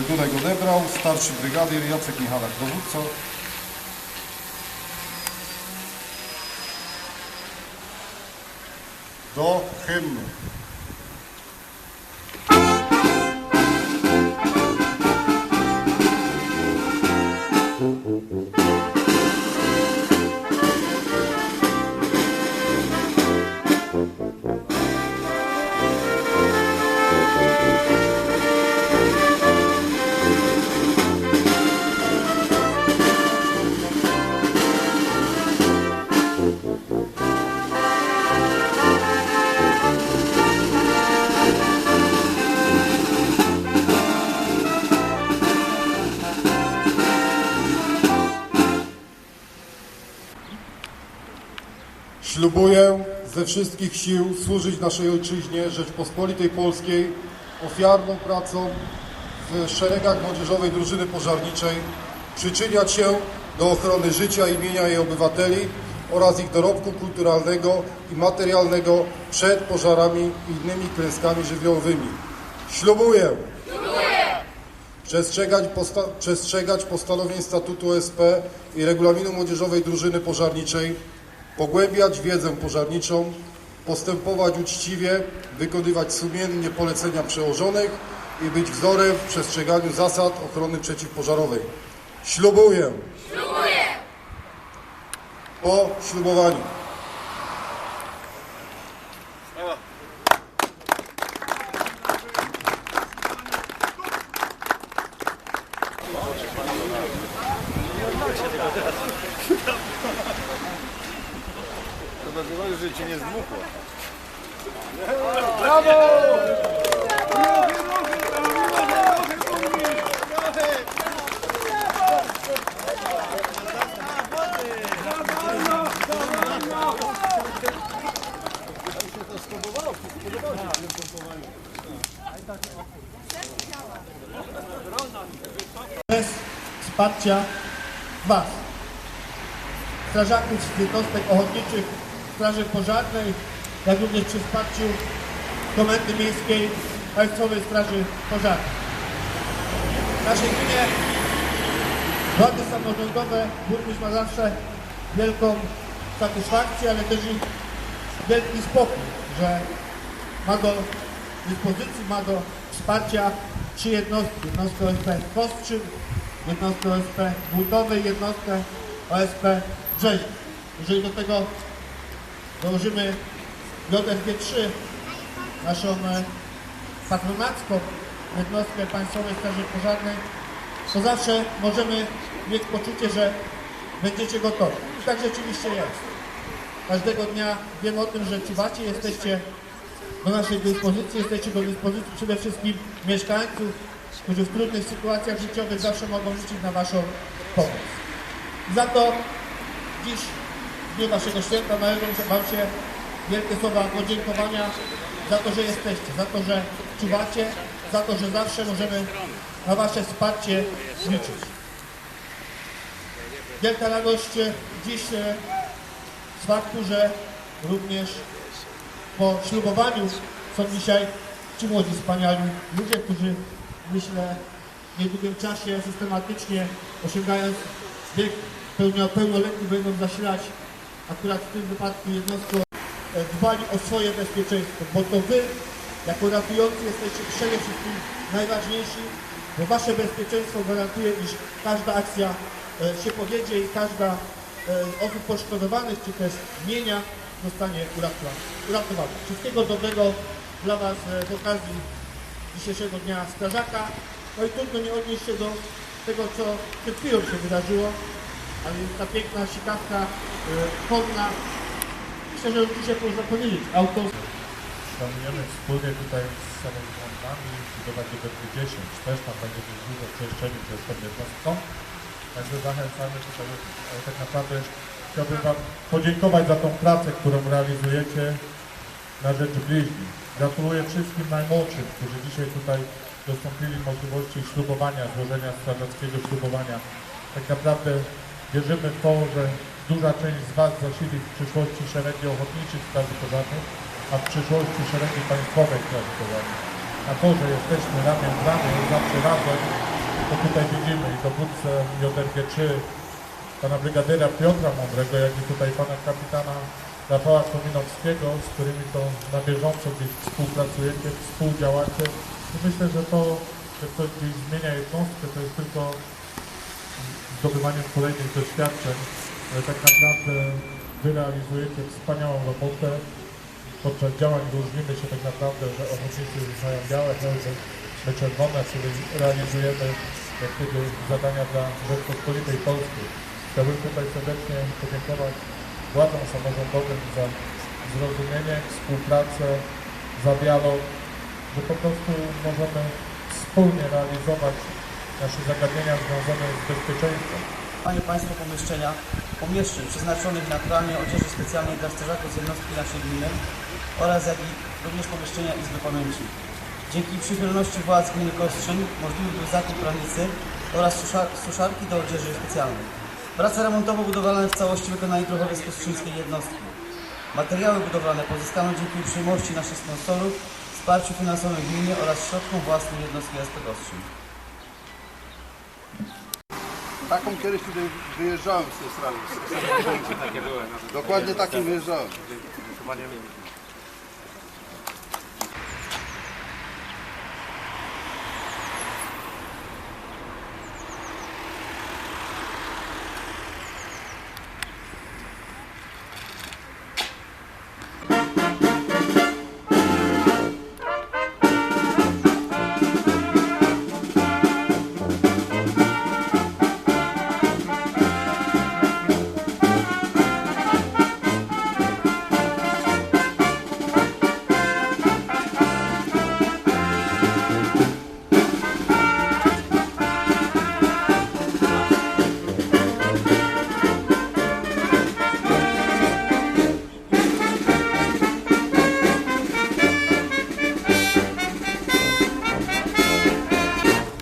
Dudek odebrał, starszy brygadier Jacek Michalak, dowódca. Do hymnu. Ślubuję ze wszystkich sił służyć naszej ojczyźnie, Rzeczpospolitej Polskiej, ofiarną pracą w szeregach Młodzieżowej Drużyny Pożarniczej, przyczyniać się do ochrony życia i mienia jej obywateli oraz ich dorobku kulturalnego i materialnego przed pożarami i innymi klęskami żywiołowymi. Ślubuję! Przestrzegać, posta- przestrzegać postanowień statutu OSP i regulaminu Młodzieżowej Drużyny Pożarniczej, pogłębiać wiedzę pożarniczą, postępować uczciwie, wykonywać sumiennie polecenia przełożonych i być wzorem w przestrzeganiu zasad ochrony przeciwpożarowej. Ślubuję. Ślubuję! Po ślubowaniu. To nie zdmuchło. bez wsparcia Was, strażaków z jednostek ochotniczych Straży Pożarnej, jak również przy wsparciu Komendy Miejskiej Państwowej Straży Pożarnej. W naszej gminie władze samorządowe, burmistrz ma zawsze wielką satysfakcję, ale też i wielki spokój, że ma do dyspozycji, ma do wsparcia trzy jednostki. Jednostkę OSP Kostrzyn, jednostkę OSP Budowy jednostkę OSP Brzezie. Jeżeli do tego dołożymy JFG3, naszą e, patronacką jednostkę Państwowej Straży Pożarnej, to zawsze możemy mieć poczucie, że będziecie gotowi. I tak rzeczywiście jest. Każdego dnia wiemy o tym, że czuwacie, jesteście do naszej dyspozycji, jesteście do dyspozycji przede wszystkim mieszkańców, którzy w trudnych sytuacjach życiowych zawsze mogą liczyć na Waszą pomoc. Za to dziś, w dniu Waszego święta, należą Wam się wielkie słowa podziękowania za to, że jesteście, za to, że czuwacie, za to, że zawsze możemy na Wasze wsparcie liczyć. Wielka radość dziś e, z faktu, że również po ślubowaniu są dzisiaj ci młodzi wspaniali ludzie, którzy myślę w niedługim czasie systematycznie osiągając wiek pełnio, pełnoletni będą zasilać akurat w tym wypadku jednostką e, dbali o swoje bezpieczeństwo, bo to wy jako ratujący jesteście przede wszystkim najważniejsi, bo wasze bezpieczeństwo gwarantuje, iż każda akcja e, się powiedzie i każda e, osób poszkodowanych czy też mienia zostanie uratowana. uratowana. Wszystkiego dobrego dla Was z okazji dzisiejszego Dnia Strażaka. No i trudno nie odnieść się do tego, co przed chwilą się wydarzyło, ale jest ta piękna sikawka e, konna. Myślę, że dzisiaj można powiedzieć, autorska. Planujemy wspólnie tutaj z samorządami budować DB10. Też tam będzie dużo przestrzeni przez tą jednostką. Także zachęcamy tutaj, ale tak naprawdę chciałbym Wam podziękować za tą pracę, którą realizujecie na rzecz bliźni. Gratuluję wszystkim najmłodszym, którzy dzisiaj tutaj dostąpili możliwości ślubowania, złożenia strażackiego ślubowania. Tak naprawdę wierzymy w to, że duża część z Was zasili w przyszłości szeregi ochotniczych straży pożarnych, a w przyszłości szeregi państwowej straży pożarnej. na to, że jesteśmy ramię w ramię, zawsze razem, to tutaj widzimy i dowódcę JRG3, pana brygadiera Piotra Mądrego, jak i tutaj pana kapitana Rafała Kominowskiego, z którymi to na bieżąco gdzieś współpracujecie, współdziałacie. I myślę, że to, że ktoś gdzieś zmienia jednostkę, to jest tylko zdobywaniem kolejnych doświadczeń, tak naprawdę wy realizujecie wspaniałą robotę. Podczas działań różnimy się tak naprawdę, że ochotnicy mają białe hełmy, my czerwone, czyli realizujemy jak gdyby zadania dla Rzeczpospolitej Polskiej. Chciałbym tutaj serdecznie podziękować władzom samorządowym za zrozumienie, współpracę, za dialog, że po prostu możemy wspólnie realizować nasze zagadnienia związane z bezpieczeństwem. Panie Państwo pomieszczenia, pomieszczeń przeznaczonych na pranie odzieży specjalnej dla strażaków z jednostki naszej gminy oraz jak i również pomieszczenia Izby Pamięci. Dzięki przychylności władz gminy Kostrzyn możliwy był zakup pralnicy oraz susza- suszarki do odzieży specjalnej. Prace remontowo-budowlane w całości wykonali druhowie z kostrzyńskiej jednostki. Materiały budowlane pozyskano dzięki uprzejmości naszych sponsorów, wsparciu finansowym gminy oraz środkom własnym jednostki SP Kostrzyn. Taką kiedyś tutaj wyjeżdżałem z tej strony. Dokładnie takim wyjeżdżałem.